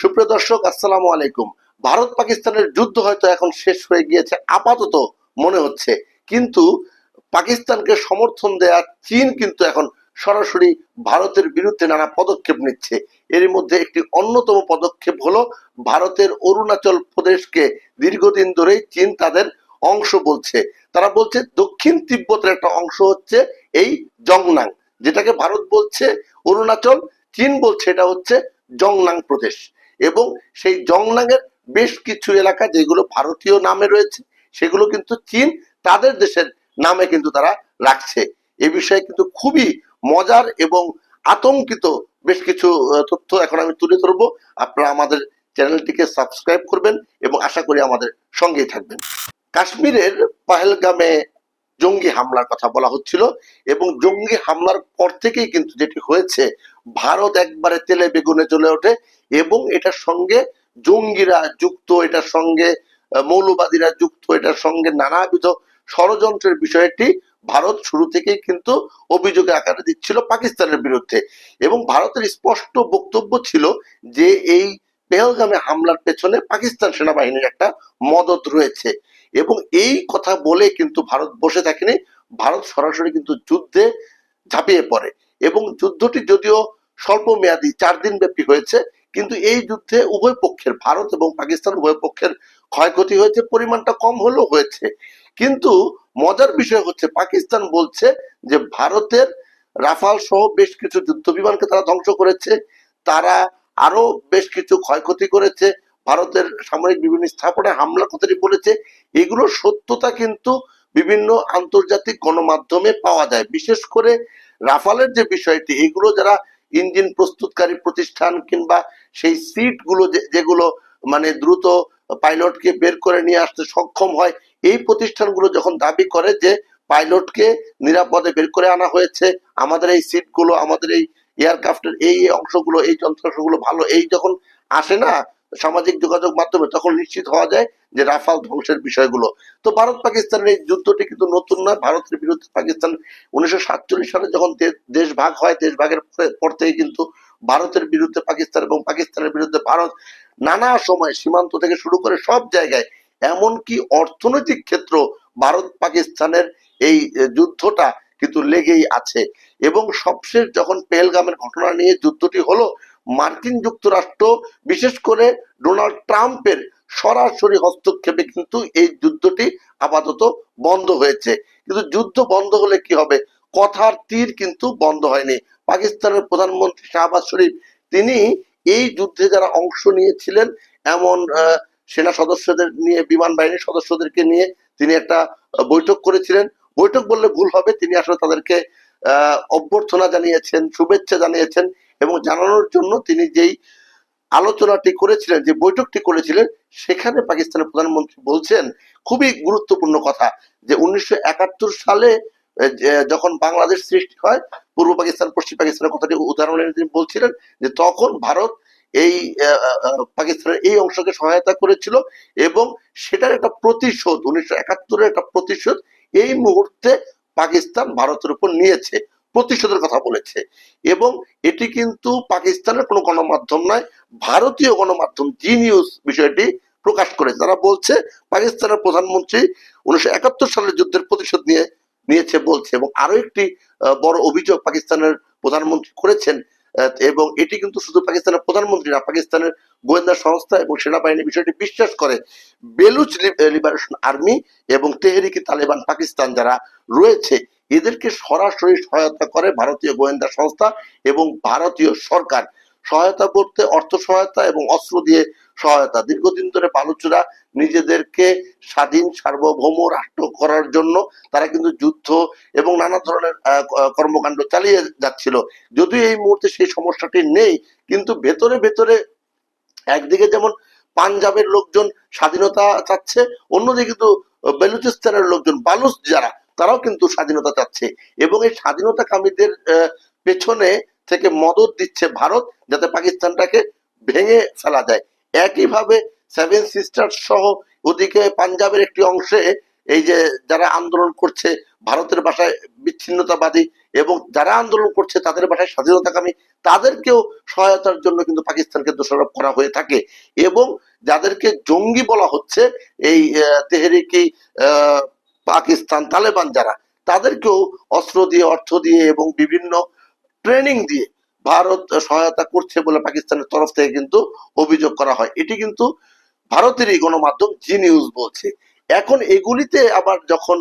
সুপ্রিয় দর্শক, আসসালামু আলাইকুম। ভারত পাকিস্তানের যুদ্ধ হয়তো এখন শেষ হয়ে গিয়েছে, আপাতত মনে হচ্ছে। কিন্তু পাকিস্তানকে সমর্থন দেয়া চীন কিন্তু এখন সরাসরি ভারতের বিরুদ্ধে নানা পদক্ষেপ নিচ্ছে। এর মধ্যে একটি অন্যতম পদক্ষেপ হলো, ভারতের অরুণাচল প্রদেশকে দীর্ঘদিন ধরেই চীন তাদের অংশ বলছে। তারা বলছে, দক্ষিণ তিব্বতের একটা অংশ হচ্ছে এই জংনাং, যেটাকে ভারত বলছে অরুণাচল, চীন বলছে এটা হচ্ছে জংনাং প্রদেশ। এবং সেই জংনাংয়ের বেশ কিছু এলাকা যেগুলো ভারতীয় নামে রয়েছে, সেগুলো কিন্তু চীন তাদের দেশের নামে কিন্তু তারা রাখছে। এ বিষয়ে কিন্তু খুবই মজার এবং আতঙ্কিত বেশ কিছু তথ্য এখন আমি তুলে ধরবো। আপনারা আমাদের চ্যানেলটিকে সাবস্ক্রাইব করবেন এবং আশা করি আমাদের সঙ্গেই থাকবেন। কাশ্মীরের পাহেলগামে জঙ্গি হামলার কথা বলা হচ্ছিল এবং জঙ্গি হামলার পর থেকেই কিন্তু যেটি হয়েছে, ভারত একবারে তেলে বেগুনে চলে ওঠে এবং এটার সঙ্গে জঙ্গিরা যুক্ত, এটার সঙ্গে মৌলবাদীরা যুক্ত, এটার সঙ্গে নানাবিধ ষড়যন্ত্রের বিষয়টি ভারত শুরু থেকেই কিন্তু অভিযোগের আকারে দিচ্ছিল পাকিস্তানের বিরুদ্ধে। এবং ভারতের স্পষ্ট বক্তব্য ছিল যে এই পেহলগামে হামলার পেছনে পাকিস্তান সেনাবাহিনীর একটা মদত রয়েছে। এবং এই কথা বলে কিন্তু ভারত বসে থাকেনি, ভারত সরাসরি কিন্তু যুদ্ধে ঝাঁপিয়ে পড়ে। এবং যুদ্ধটি যদিও স্বল্প মেয়াদী, চার দিন ব্যাপী হয়েছে, কিন্তু এই যুদ্ধে উভয় পক্ষের, ভারত এবং পাকিস্তান উভয় পক্ষের ক্ষয়ক্ষতি হয়েছে, পরিমাণটা কম হলেও হয়েছে। কিন্তু মজার বিষয় হচ্ছে, পাকিস্তান বলছে যে ভারতের রাফাল সহ বেশ কিছু যুদ্ধ বিমানকে তারা ধ্বংস করেছে, তারা আরও বেশ কিছু ক্ষয়ক্ষতি করেছে ভারতের সামরিক বিভিন্ন স্থাপনায় হামলা কথাটি বলেছে। এগুলো সত্যতা কিন্তু বিভিন্ন আন্তর্জাতিক গণমাধ্যমে পাওয়া যায়। বিশেষ করে রাফালের যে বিষয়টি, এগুলো যারা ইঞ্জিন প্রস্তুতকারী প্রতিষ্ঠান কিংবা সেই সিটগুলো যে- যেগুলো মানে দ্রুত পাইলটকে বের করে নিয়ে আসতে সক্ষম হয়, এই প্রতিষ্ঠানগুলো যখন দাবি করে যে পাইলটকে নিরাপদে বের করে আনা হয়েছে, আমাদের এই সিটগুলো, আমাদের এই এয়ারক্রাফটের এই অংশগুলো, এই যন্ত্রাংশগুলো ভালো, এই যখন আসে না সামাজিক যোগাযোগ মাধ্যমে তখন নিশ্চিত হওয়া যায় যে রাফাল ধ্বংসের বিষয়গুলো। তো ভারত পাকিস্তানের এই যুদ্ধটি কিন্তু নতুন নয়। ভারতের বিরুদ্ধে পাকিস্তান উনিশশো সাতচল্লিশ সালে যখন দেশ ভাগ হয়, দেশ ভাগের পর থেকে কিন্তু ভারতের বিরুদ্ধে পাকিস্তান এবং পাকিস্তানের বিরুদ্ধে ভারত নানা সময় সীমান্ত থেকে শুরু করে সব জায়গায় এমনকি অর্থনৈতিক ক্ষেত্র ভারত পাকিস্তানের এই যুদ্ধটা কিন্তু লেগেই আছে। এবং সবশেষ যখন পেহেলগামের ঘটনা নিয়ে যুদ্ধটি হলো মার্কিন যুক্তরাষ্ট্র, বিশেষ করে ডোনাল্ড ট্রাম্পের সরাসরি হস্তক্ষেপে কিন্তু এই যুদ্ধটি আপাতত বন্ধ হয়েছে। কিন্তু যুদ্ধ বন্ধ হলে কি হবে? কথার তীর কিন্তু বন্ধ হয়নি। পাকিস্তানের প্রধানমন্ত্রী শাহবাজ শরীফ, তিনি এই যুদ্ধে যারা অংশ নিয়েছিলেন, এমন সেনা সদস্যদের নিয়ে, বিমান বাহিনীর সদস্যদেরকে নিয়ে তিনি একটা বৈঠক করেছিলেন। বৈঠক বললে ভুল হবে। তিনি আসলে তাদেরকে অভ্যর্থনা জানিয়েছেন, শুভেচ্ছা জানিয়েছেন। এবং জানানোর জন্য তিনি যেই আলোচনাটি করেছিলেন, যে বৈঠকটি করেছিলেন, সেখানে পাকিস্তানের প্রধানমন্ত্রী বলছেন, খুবই গুরুত্বপূর্ণ কথা, যে উনিশশো একাত্তর সালে যখন বাংলাদেশ সৃষ্টি হয়, পূর্ব পাকিস্তান, পশ্চিম পাকিস্তানের কথাটি উদাহরণ তিনি বলছিলেন, যে তখন ভারত এই পাকিস্তানের এই অংশকে সহায়তা করেছিল এবং সেটার একটা প্রতিশোধ, উনিশশো একাত্তরের একটা প্রতিশোধ এই মুহূর্তে পাকিস্তান ভারতের উপর নিয়েছে। প্রতিশোধের কথা বলেছে। এবং এটি কিন্তু পাকিস্তানের কোনো গণমাধ্যম নয়, ভারতীয় গণমাধ্যম জি নিউজ বিষয়টি প্রকাশ করেছে। তারা বলছে পাকিস্তানের প্রধানমন্ত্রী উনিশশো একাত্তর সালের যুদ্ধের প্রতিশোধ নিয়ে, নিয়েছে বলছে এবং আরও একটি বড় অভিযোগ পাকিস্তানের প্রধানমন্ত্রী করেছেন এবং এটি কিন্তু শুধু পাকিস্তানের প্রধানমন্ত্রী না, পাকিস্তানের গোয়েন্দা সংস্থা এবং সেনাবাহিনী বিষয়টি বিশ্বাস করে। বেলুচ লিবারেশন আর্মি এবং তেহরিকি তালেবান পাকিস্তান যারা রয়েছে এদেরকে সরাসরি সহায়তা করে ভারতীয় গোয়েন্দা সংস্থা এবং ভারতীয় সরকার। সহায়তা করতে অর্থ সহায়তা এবং অস্ত্র দিয়ে সহায়তা। দীর্ঘদিন ধরে বালুচরা নিজেদেরকে স্বাধীন, সার্বভৌম রাষ্ট্র করার জন্য তারা কিন্তু যুদ্ধ এবং নানা ধরনের কর্মকাণ্ড চালিয়ে যাচ্ছিল। যদিও এই মুহূর্তে সেই সমস্যাটি নেই, কিন্তু ভেতরে ভেতরে একদিকে যেমন পাঞ্জাবের লোকজন স্বাধীনতা চাচ্ছে, অন্যদিকে কিন্তু বেলুচিস্তানের লোকজন, বালুচ যারা তারাও কিন্তু স্বাধীনতা চাচ্ছে। এবং এই স্বাধীনতাকামীদের পেছনে থেকে মদত দিচ্ছে ভারত যাতে পাকিস্তানটাকে ভেঙে ফেলা যায়। একইভাবে সেভেন সিস্টার সহ ওদিকে পাঞ্জাবের একটি অংশে এই যে যারা আন্দোলন করছে ভারতের ভাষায় বিচ্ছিন্নতাবাদী এবং যারা আন্দোলন করছে তাদের ভাষায় স্বাধীনতাকামী, তাদেরকেও সহায়তার জন্য কিন্তু পাকিস্তানকে দোষারোপ করা হয়ে থাকে। এবং যাদেরকে জঙ্গি বলা হচ্ছে, এই তেহরিকি পাকিস্তান তালেবান যারা, তাদেরকেও অস্ত্র দিয়ে, অর্থ দিয়ে এবং বিভিন্ন ট্রেনিং দিয়ে ভারত সহায়তা করছে বলে পাকিস্তানের তরফ থেকে কিন্তু অভিযোগ করা হয়। এটি কিন্তু ভারতেরই গণমাধ্যম জি নিউজ বলছে। এখন এগুলিতে আবার যখন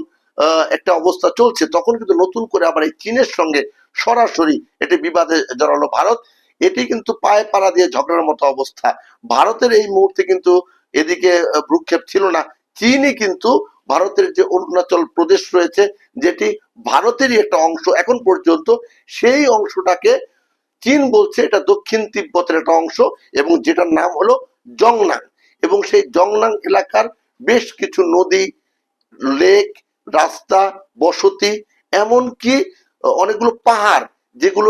একটা অবস্থা চলছে, তখন কিন্তু নতুন করে আবার এই চীনের সঙ্গে সরাসরি এটি বিবাদে জড়ালো ভারত। এটি কিন্তু পায়ে পাড়া দিয়ে ঝগড়ার মতো অবস্থা। ভারতের এই মুহূর্তে কিন্তু এদিকে ভ্রুক্ষেপ ছিল না। চীনই কিন্তু ভারতের যে অরুণাচল প্রদেশ রয়েছে, যেটি ভারতেরই একটা অংশ এখন পর্যন্ত, সেই অংশটাকে চীন বলছে এটা দক্ষিণ তিব্বতের একটা অংশ এবং যেটার নাম হলো জংনাং। এবং সেই জংনাং এলাকার বেশ কিছু নদী, লেক, রাস্তা, বসতি, এমনকি অনেকগুলো পাহাড়, যেগুলো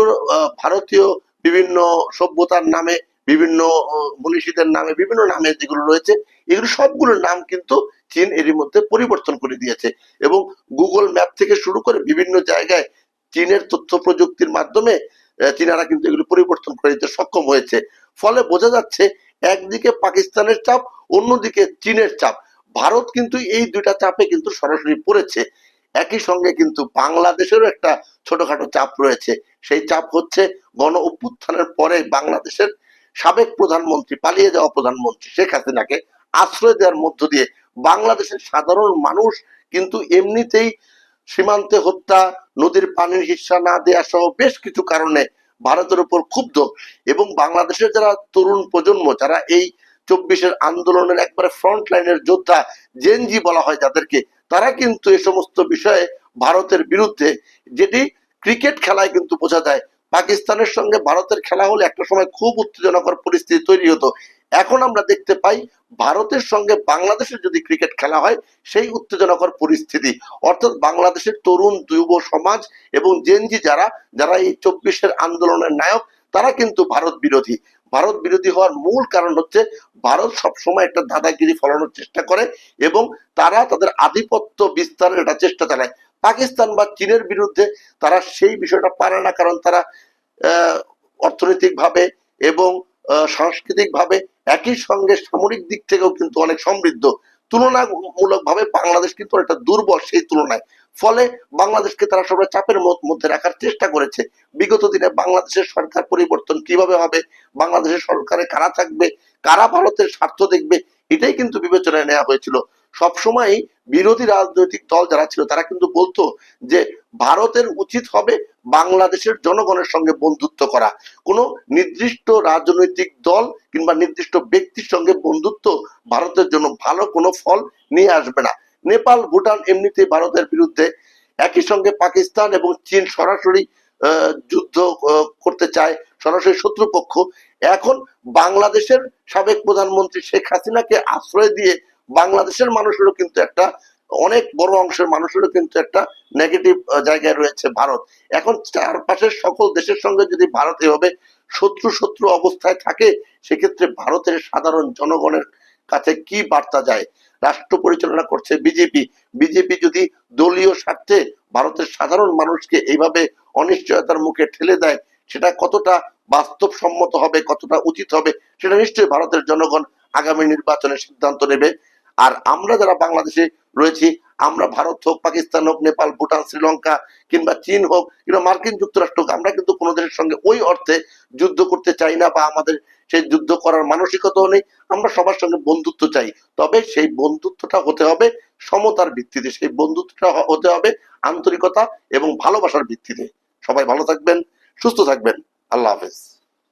ভারতীয় বিভিন্ন সভ্যতার নামে বিভিন্ন মনীষীদের নামে, বিভিন্ন নামে যেগুলো রয়েছে, এগুলো সবগুলোর নাম কিন্তু চীন এরই মধ্যে পরিবর্তন করে দিয়েছে। এবং গুগল ম্যাপ থেকে শুরু করে বিভিন্ন জায়গায় চীনের তথ্য প্রযুক্তির মাধ্যমে চীনারা কিন্তু এগুলো পরিবর্তন করে দিতে সক্ষম হয়েছে। ফলে বোঝা যাচ্ছে, একদিকে পাকিস্তানের চাপ, অন্যদিকে চীনের চাপ। ভারত কিন্তু এই দুইটা চাপে কিন্তু সরাসরি পড়েছে। একই সঙ্গে কিন্তু বাংলাদেশেরও একটা ছোটখাটো চাপ রয়েছে। সেই চাপ হচ্ছে গণ অভ্যুত্থানের পরে বাংলাদেশের সাবেক প্রধানমন্ত্রী, পালিয়ে যাওয়া প্রধানমন্ত্রী শেখ হাসিনাকে আশ্রয় দেওয়ার মধ্য দিয়ে বাংলাদেশের সাধারণ মানুষ কিন্তু এমনিতেই সীমান্তে হত্যা, নদীর পানির হিস্সা না দেওয়া সহ বেশ কিছু কারণে ভারতের উপর ক্ষুব্ধ। এবং বাংলাদেশের যারা তরুণ প্রজন্ম, যারা এই চব্বিশের আন্দোলনের একবারে ফ্রন্ট লাইনের যোদ্ধা জেনজি বলা হয় যাদেরকে তারা কিন্তু এই সমস্ত বিষয়ে ভারতের বিরুদ্ধে যেটি ক্রিকেট খেলায় কিন্তু বোঝা যায় পাকিস্তানের সঙ্গে ভারতের খেলা হলে একটা সময় খুব উত্তেজনাকর পরিস্থিতি তৈরি হতো। এখন আমরা দেখতে পাই ভারতের সঙ্গে বাংলাদেশের যদি ক্রিকেট খেলা হয়, সেই উত্তেজনাকর পরিস্থিতি। অর্থাৎ বাংলাদেশের তরুণ, যুব সমাজ এবং জেনজি যারা যারা এই চব্বিশের আন্দোলনের নায়ক, তারা কিন্তু ভারত বিরোধী। ভারত বিরোধী হওয়ার মূল কারণ হচ্ছে ভারত সবসময় একটা দাদাগিরি ফলানোর চেষ্টা করে এবং তারা তাদের আধিপত্য বিস্তারের একটা চেষ্টা চালায়। পাকিস্তান বা চীনের বিরুদ্ধে তারা সেই বিষয়টা পারে না, কারণ তারা অর্থনৈতিক ভাবে এবং সাংস্কৃতিক ভাবে একই সঙ্গে সামরিক দিক থেকেও কিন্তু অনেক সমৃদ্ধ। তুলনামূলক ভাবে বাংলাদেশ কিন্তু একটা দুর্বল সেই তুলনায়। ফলে বাংলাদেশকে তারা সবাই চাপের মধ্যে রাখার চেষ্টা করেছে। বিগত দিনে বাংলাদেশের সরকার পরিবর্তন কীভাবে হবে, বাংলাদেশের সরকারে কারা থাকবে, কারা ভারতের স্বার্থ দেখবে, এটাই কিন্তু বিবেচনায় নেওয়া হয়েছিল। সবসময় বিরোধী রাজনৈতিক দল যারা ছিল, তারা কিন্তু বলতো যে ভারতের উচিত হবে বাংলাদেশের জনগণের সঙ্গে বন্ধুত্ব করা। কোনো নির্দিষ্ট রাজনৈতিক দল কিংবা নির্দিষ্ট ব্যক্তির সঙ্গে বন্ধুত্ব ভারতের জন্য ভালো কোনো ফল নিয়ে আসবে না। নেপাল, ভুটান এমনিতেই ভারতের বিরুদ্ধে একই সঙ্গে পাকিস্তান এবং চীন সরাসরি যুদ্ধ করতে চায়, সরাসরি শত্রুপক্ষ। এখন বাংলাদেশের সাবেক প্রধানমন্ত্রী শেখ হাসিনাকে আশ্রয় দিয়ে বাংলাদেশের মানুষেরও কিন্তু একটা, অনেক বড় অংশের মানুষেরও কিন্তু একটা নেগেটিভ জায়গায় রয়েছে ভারত। এখন চারপাশের সকল দেশের সঙ্গে যদি ভারত এভাবে শত্রু শত্রু অবস্থায় থাকে, সেক্ষেত্রে ভারতের সাধারণ জনগণের কাছে কি বার্তা যায়? রাষ্ট্র পরিচালনা করছে বিজেপি। বিজেপি যদি দলীয় স্বার্থে ভারতের সাধারণ মানুষকে এইভাবে অনিশ্চয়তার মুখে ঠেলে দেয়, সেটা কতটা বাস্তবসম্মত হবে, কতটা উচিত হবে, সেটা নিশ্চয়ই ভারতের জনগণ আগামী নির্বাচনে সিদ্ধান্ত নেবে। আর আমরা যারা বাংলাদেশে রয়েছি, আমরা ভারত হোক, পাকিস্তান হোক, নেপাল, ভুটান, শ্রীলঙ্কা, কিংবা চীন হোক, কিংবা মার্কিন যুক্তরাষ্ট্র হোক, আমরা কিন্তু কোনো দেশের সঙ্গে ওই অর্থে যুদ্ধ করতে চাই না বা আমাদের সেই যুদ্ধ করার মানসিকতাও নেই। আমরা সবার সঙ্গে বন্ধুত্ব চাই। তবে সেই বন্ধুত্বটা হতে হবে সমতার ভিত্তিতে। সেই বন্ধুত্বটা হতে হবে আন্তরিকতা এবং ভালোবাসার ভিত্তিতে। সবাই ভালো থাকবেন, সুস্থ থাকবেন। আল্লাহ হাফেজ।